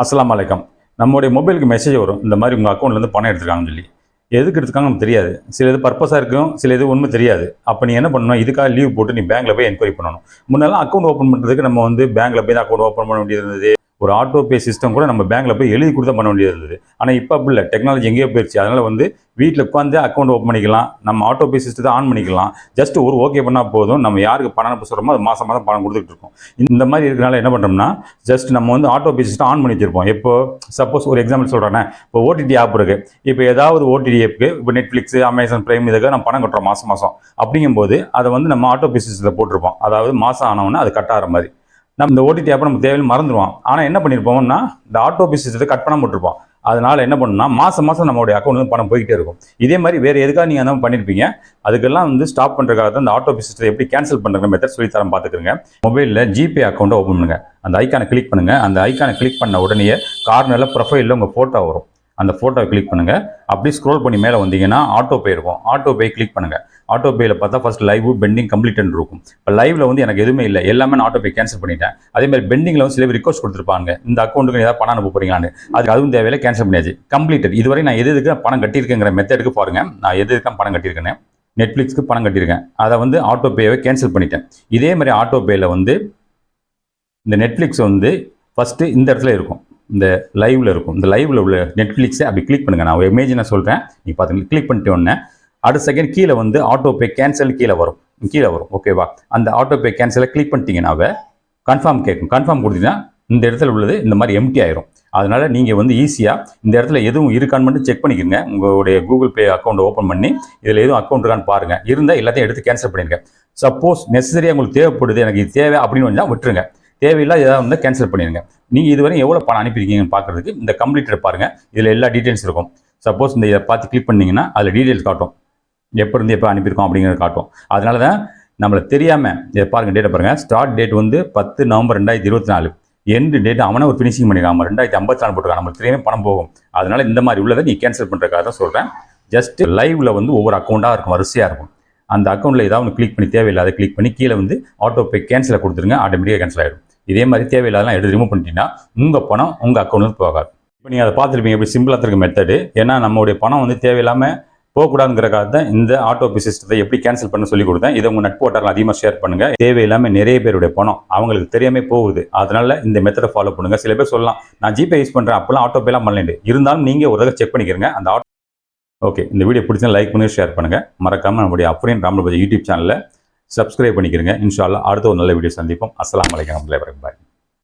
அஸ்லாம் வலைக்கம் நம்முடைய மொபைலுக்கு மெசேஜ் வரும். இந்த மாதிரி உங்கள் அக்கௌண்ட்லேருந்து பணம் எடுத்துருக்காங்கன்னு சொல்லி. எதுக்கு எடுத்துக்காங்க நமக்கு தெரியாது. சில இது பர்பஸாக இருக்கும் சில இது ஒன்றும் தெரியாது. அப்போ நீ என்ன பண்ணணும்? இதுக்காக லீவ் போட்டு நீ பேங்க்கில் போய் என்கொயரி பண்ணணும். முன்னெல்லாம் அக்கௌண்ட் ஓப்பன் பண்ணுறதுக்கு நம்ம வந்து பேங்க்கில் போய் தான் அக்கௌண்ட் ஓப்பன் பண்ண வேண்டியது இருந்தது. ஒரு ஆட்டோ பே சிஸ்டம் கூட நம்ம பேங்க்கில் போய் எழுதி கொடுத்தா பண்ண வேண்டியது இருந்தது. ஆனால் இப்போ அப்படி இல்லை. டெக்னாலஜி எங்கேயோ போயிடுச்சு அதனால் வந்து வீட்டில் உட்காந்து அக்கௌண்ட் ஓப்பன் பண்ணிக்கலாம். நம்ம ஆட்டோ பே சிஸ்டத்தை ஆன் பண்ணிக்கலாம். ஜஸ்ட் ஒரு ஓகே பண்ணால் போதும். நம்ம யாருக்கு பணம் அனுப்ப சொல்கிறோமோ அது மாதம் மாதம் பணம் கொடுத்துட்டு இருக்கோம். இந்த மாதிரி இருக்கனால என்ன பண்ணுறோம்னா ஜஸ்ட் நம்ம வந்து ஆட்டோ பே சிஸ்டம் ஆன் பண்ணி வச்சிருப்போம். இப்போ சப்போஸ் ஒரு எக்ஸாம்பிள் சொல்கிறேன்னா இப்போ ஓடிடி ஆப் இருக்குது இப்போ ஏதாவது ஓடிடி ஆப்புக்கு இப்போ நெட்ஃப்ளிக்ஸ் அமேசான் பிரைம் இதுக்கு நம்ம பணம் கட்டுறோம் மாதம் மாதம் அப்படிங்கும்போது அதை வந்து நம்ம ஆட்டோ பே சிஸ்டத்தில் போட்டிருப்போம். அதாவது மாதம் ஆனவுடனே அது கட்டாகிற மாதிரி. நம்ம இந்த ஓடிடி ஆப்பை நம்ம தேவையில்லை மறந்துடுவோம் ஆனால் என்ன பண்ணியிருப்போம்னா இந்த ஆட்டோ பே சிஸ்டத்தை கட் பண்ண போட்டிருப்போம் அதனால் என்ன பண்ணணும்னா மாதம் மாதம் நம்மளுடைய அக்கௌண்ட்டு வந்து பணம் போய்கிட்டே இருக்கும். இதே மாதிரி வேறு எதுக்காக நீங்கள் அந்த பண்ணியிருப்பீங்க அதுக்கெல்லாம் வந்து ஸ்டாப் பண்ணுறதுக்காக தான் இந்த ஆட்டோ பே சிஸ்டத்தை எப்படி கேன்சல் பண்ணுற மெத்தட் சொல்லித்தரம் பார்த்துக்கிறங்க மொபைலில் ஜிபே அக்கௌண்ட்டை ஓப்பன் பண்ணுங்கள் அந்த ஐக்கானை கிளிக் பண்ணுங்கள் அந்த ஐக்கானை கிளிக் பண்ண உடனே கார்னரில் ப்ரொஃபைலில் உங்கள் ஃபோட்டோ வரும். அந்த ஃபோட்டோவை கிளிக் பண்ணுங்கள் அப்படியே ஸ்க்ரோல் பண்ணி மேலே வந்தீங்கன்னா ஆட்டோ பே இருக்கும். ஆட்டோ பே கிளிக் பண்ணுங்கள் ஆட்டோ பேயில் பார்த்தா ஃபர்ஸ்ட் லைவ் பெண்டிங் கம்ப்ளீட்னு இருக்கும். இப்போ லைவ்ல வந்து எனக்கு எதுவுமே இல்லை. எல்லாமே நான் ஆட்டோ பே கேன்சல் பண்ணிட்டேன். அதே மாதிரி பெண்டிங்கில் வந்து சில பேர் ரிக்வஸ்ட் கொடுத்துருப்பாங்க. இந்த அக்கௌண்ட்டுக்கு ஏதாவது பணம் அனுப்ப போகிறீங்களான்னு அதுக்கு அதுவும் தேவையில்லை கேன்சல் பண்ணியாச்சு. கம்ப்ளீட்டட் இதுவரை நான் எது எதுக்கு பணம் கட்டியிருக்கேங்கிற மெத்தடுக்கு பாருங்கள் நான் எது எதுக்கு பணம் கட்டியிருக்கேன்னு. நெட்ஃப்ளிக்ஸ்க்கு பணம் கட்டியிருக்கேன். அதை வந்து ஆட்டோ கேன்சல் பண்ணிட்டேன். இதே மாதிரி ஆட்டோ பேயில் வந்து இந்த நெட்ஃப்ளிக்ஸ் வந்து ஃபஸ்ட்டு இந்த இடத்துல இருக்கும். இந்த லைவ்ல இருக்கும். இந்த லைவ்ல உள்ள நெட்ஃப்ளிக்ஸை அப்படி கிளிக் பண்ணுங்க. நான் ஒரு இமேஜ் நான் சொல்கிறேன் நீ பார்த்துங்க கிளிக் பண்ணிட்டு உடனே அடுத்த செகண்ட் கீழே வந்து ஆட்டோ பே கேன்சல் கீழே வரும். கீழே வரும். ஓகேவா அந்த ஆட்டோ பே கேன்சலை கிளிக் பண்ணிட்டீங்கன்னாவே கன்ஃபார்ம் கேட்கும். கன்ஃபார்ம் கொடுத்தீங்கன்னா இந்த இடத்துல உள்ளது இந்த மாதிரி எம்டி ஆயிரும். அதனால நீங்கள் வந்து ஈஸியாக இந்த இடத்துல எதுவும் இருக்கான்னு மட்டும் செக் பண்ணிக்கோங்க. உங்களுடைய கூகுள் பே அக்கௌண்ட் ஓப்பன் பண்ணி இதில் எதுவும் அக்கௌண்ட் இருக்கான்னு பாருங்கள் இருந்தால் எல்லாத்தையும் எடுத்து கேன்சல் பண்ணிடுங்க. சப்போஸ் நெசசரியாக உங்களுக்கு தேவைப்படுது எனக்கு இது தேவை அப்படின்னு வந்தால் விட்டுருங்க. தேவையில்லாத ஏதாவது வந்து கேன்சல் பண்ணிடுங்க நீங்கள் இதுவரை எவ்வளோ பணம் அனுப்பியிருக்கீங்கன்னு பார்க்குறதுக்கு இந்த கம்ப்ளீட்டட் பாருங்கள் இதில் எல்லா டீட்டெயில்ஸ் இருக்கும். சப்போஸ் இந்த இதை பார்த்து கிளிக் பண்ணிங்கன்னா அதில் டீட்டெயில்ஸ் காட்டும். எப்போ இருந்து எப்போ அனுப்பியிருக்கோம் அப்படிங்கிறத காட்டும். அதனால தான் நம்மளை தெரியாமல் இதை பாருங்கள் டேட்டை பாருங்கள் ஸ்டார்ட் டேட் வந்து பத்து நவம்பர் ரெண்டாயிரத்தி இருபத்தி நாலு. எண்டு டேட் அவனை ஒரு ஃபினிஷிங் பண்ணிருக்காம ரெண்டாயிரத்தி ஐம்பத்தி நாலு போட்டுருக்காங்க நம்மளுக்கு தெரியாமல் பணம் போகும். அதனால் இந்த மாதிரி உள்ளதை நீ கேன்சல் பண்ணுறதுக்காக தான் சொல்கிறேன் ஜஸ்ட் லைவில் வந்து ஒவ்வொரு அக்கௌண்ட்டாக இருக்கும். வரிசையாக இருக்கும். அந்த அக்கௌண்ட்டில் ஏதாவது ஒன்று கிளிக் பண்ணி தேவையில்லாத கிளிக் பண்ணி கீழே வந்து ஆட்டோ பே கேன்சலை கொடுத்துருங்க. ஆட்டோமேட்டிக்காக கேன்சல் ஆகிடும் இதே மாதிரி தேவையில்லாதெல்லாம் எடுத்து ரிமூவ் பண்ணிட்டீங்கன்னா உங்கள் பணம் உங்கள் அக்கௌண்ட்டுக்கு போகாது. இப்போ நீங்கள் அதை பார்த்துருப்பீங்க எப்படி சிம்பிளாக இருக்க மெத்தடு ஏன்னா நம்மளுடைய பணம் வந்து தேவையில்லாமல் போகக்கூடாதுங்கிறக்காக தான் இந்த ஆட்டோபே சிஸ்டத்தை எப்படி கேன்சல் பண்ண சொல்லி கொடுத்தேன். இதை உங்கள் நட்பு வட்டாரம் அதிகமாக ஷேர் பண்ணுங்க. தேவையில்லாமல் நிறைய பேருடைய பணம் அவங்களுக்கு தெரியாமல் போகுது. அதனால இந்த மெத்தடை ஃபாலோ பண்ணுங்க. சில பேர் சொல்லலாம் நான் ஜிபே யூஸ் பண்ணுறேன் அப்போலாம் ஆட்டோபேலாம் பண்ணலேண்டு இருந்தாலும் நீங்கள் ஒரு தடவை செக் பண்ணிக்கிறங்க. அந்த ஆட்டோ ஓகே இந்த வீடியோ பிடிச்சா லைக் பண்ணி ஷேர் பண்ணுங்கள் மறக்காமல் நம்முடைய அப்ரியன் ராமபதி யூடியூப் சேனலில் சப்ஸ்கிரைப் பண்ணிக்கிறங்க இன்ஷால்லா அடுத்த ஒரு நல்ல வீடியோ சந்திப்போம். அஸ்ஸலாமு அலைக்கும் பாய்